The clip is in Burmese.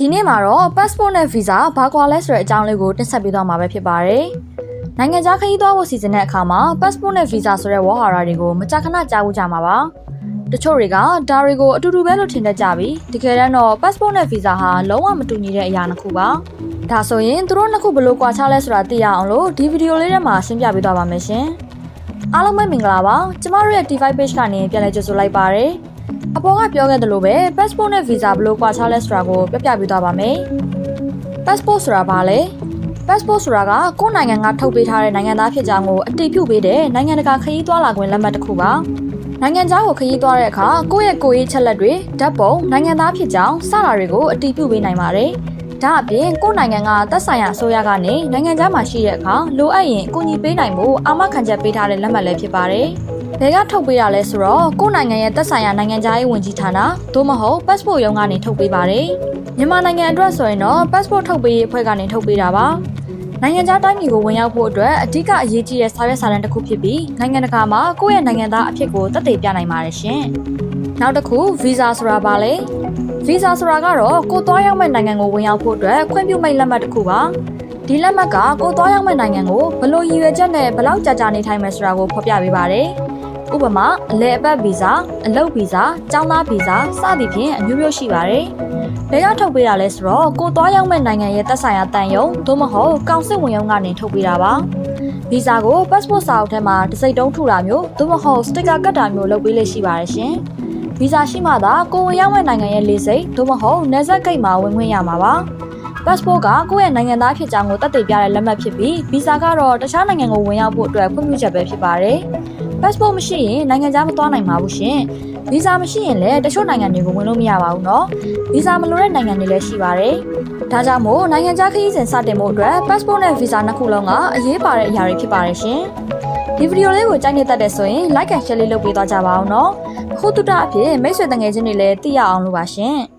ဒီနေ့မှာတော့ passport နဲ့ visa ဘာကွာလဲဆိုတဲ့အကြောင်းလေးကိုတင်ဆက်ပေးသွားမှာပဲဖြစ်ပါတယ်။နိုင်ငံခြားခရီးသွားဖို့စီစဉ်တဲ့အခါမှာ passport နဲ့ visa ဆိုတဲ့ဝေါ်ဟာရတွေကိုမကြာခဏကြားဖို့ကြမှာပါ။တချို့တွေကဒါတွေကိုအတူတူပဲလို့ထင်တတ်ကြပြီးတကယ်တမ်းတော့ passport နဲ့ visa ဟာလုံးဝမတူညီတဲ့အရာနှစ်ခုပါ။ဒါဆိုရင်သူတို့နှစ်ခုဘယ်လိုကွာခြားလဲဆိုတာသိရအောင်လို့ဒီဗီဒီယိုလေးထဲမှာရှင်းပြပေးသွားပါမယ်ရှင်။အားလုံးပဲမင်္ဂလာပါ။ကျမတို့ရဲ့ T5 page ကနေပြန်လည်ကြိုဆိုလိုက်ပါရစေ။ အပေါ်ကပြောခဲ့သလိုပဲ passport နဲ့ visa ဘယ်လိုကွာခြားလဲဆိုတာကိုပြပြပေးသွားပါမယ်။ passport ဆိုတာဘာလဲ။ passport ဆိုတာကကိုယ့်နိုင်ငံကထုတ်ပေးထားတဲ့နိုင်ငံသားဖြစ်ကြောင်းကိုအတည်ပြုပေးတဲ့နိုင်ငံတကာခရီးသွားလာခွင့်လက်မှတ်တစ်ခုပါ။နိုင်ငံခြားကိုခရီးသွားတဲ့အခါကိုယ့်ရဲ့ကိုယ်ရေးချက်လက်တွေဓာတ်ပုံနိုင်ငံသားဖြစ်ကြောင်းစတာတွေကိုအတည်ပြုပေးနိုင်ပါတယ်။ဒါအပြင်ကိုယ့်နိုင်ငံကသက်ဆိုင်ရာအစိုးရကနေနိုင်ငံခြားမှာရှိတဲ့အခါလိုအပ်ရင်အကူအညီပေးနိုင်မှုအာမခံချက်ပေးထားတဲ့လက်မှတ်လည်းဖြစ်ပါတယ်။ ဘယ်ကထုတ်ပေးရလဲဆိုတော့ကိုယ့်နိုင်ငံရဲ့သက်ဆိုင်ရာနိုင်ငံခြားရေးဝန်ကြီးဌာနသို့မဟုတ် passport ရုံးကနေထုတ်ပေးပါတယ်။မြန်မာနိုင်ငံအတွက်ဆိုရင်တော့ passport ထုတ်ပေးရေးအဖွဲ့ကနေထုတ်ပေးတာပါ။နိုင်ငံခြားတိုင်းပြည်ကိုဝင်ရောက်ဖို့အတွက်အဓိကအရေးကြီးတဲ့စာရွက်စာတမ်းတစ်ခုဖြစ်ပြီးနိုင်ငံတကာမှာကိုယ့်ရဲ့နိုင်ငံသားအဖြစ်ကိုသက်သေပြနိုင်ပါတယ်ရှင်။နောက်တစ်ခု visa ဆိုတာဘာလဲ။ visa ဆိုတာကတော့ကိုယ်သွားရောက်မဲ့နိုင်ငံကိုဝင်ရောက်ဖို့အတွက်ခွင့်ပြုမိတ်လက်မှတ်တစ်ခုပါ။ဒီလက်မှတ်ကကိုယ်သွားရောက်မဲ့နိုင်ငံကိုဘလို့ရည်ရွယ်ချက်နဲ့ဘလောက်ကြာကြာနေထိုင်မယ်ဆိုတာကိုဖော်ပြပေးပါတယ်။ ဥပမာအလဲအပတ်ဗီဇာအလုပ်ဗီဇာကျောင်းသားဗီဇာစသည်ဖြင့်အမျိုးမျိုးရှိပါတယ်။ဘယ်ကထုတ်ပေးတာလဲဆိုတော့ကိုသွားရောက်မဲ့နိုင်ငံရဲ့သက်ဆိုင်ရာတန်ယုံသို့မဟုတ်ကောင်စစ်ဝင်ရုံးကနေထုတ်ပေးတာပါ။ဗီဇာကို passport စာအုပ်ထဲမှာတစ်စိတ်တုံးထူတာမျိုးသို့မဟုတ်စတစ်ကာကတ်တာမျိုးလုပ်ပေးလို့ရှိပါတယ်ရှင်။ဗီဇာရှိမှသာကိုဝင်ရောက်မဲ့နိုင်ငံရဲ့လေစိတ်သို့မဟုတ်နယ်စပ်ဂိတ်မှာဝင်ခွင့်ရမှာပါ။ passport ကကိုယ့်ရဲ့နိုင်ငံသားဖြစ်ကြောင်းကိုသက်သေပြတဲ့လက်မှတ်ဖြစ်ပြီး visa ကတော့တခြားနိုင်ငံကိုဝင်ရောက်ဖို့အတွက်ခွင့်ပြုချက်ပဲဖြစ်ပါတယ်။ passport မရှိရင်နိုင်ငံခြားမသွားနိုင်ပါဘူးရှင်။ visa မရှိရင်လည်းတချို့နိုင်ငံတွေကိုဝင်လို့မရပါဘူးเนาะ။ visa မလိုတဲ့နိုင်ငံတွေလည်းရှိပါတယ်။ဒါကြောင့်မို့နိုင်ငံခြားခရီးစဉ်စတင်ဖို့အတွက် passport နဲ့ visa နှစ်ခုလုံးကအရေးပါတဲ့အရာတွေဖြစ်ပါတယ်ရှင်။ဒီဗီဒီယိုလေးကိုကြိုက်နေတတ်တယ်ဆိုရင် like and share လေးလုပ်ပေးသွားကြပါအောင်เนาะ။အခုတူတာအဖြစ်မိတ်ဆွေတငယ်ချင်းတွေလည်းသိရအောင်လို့ပါရှင်။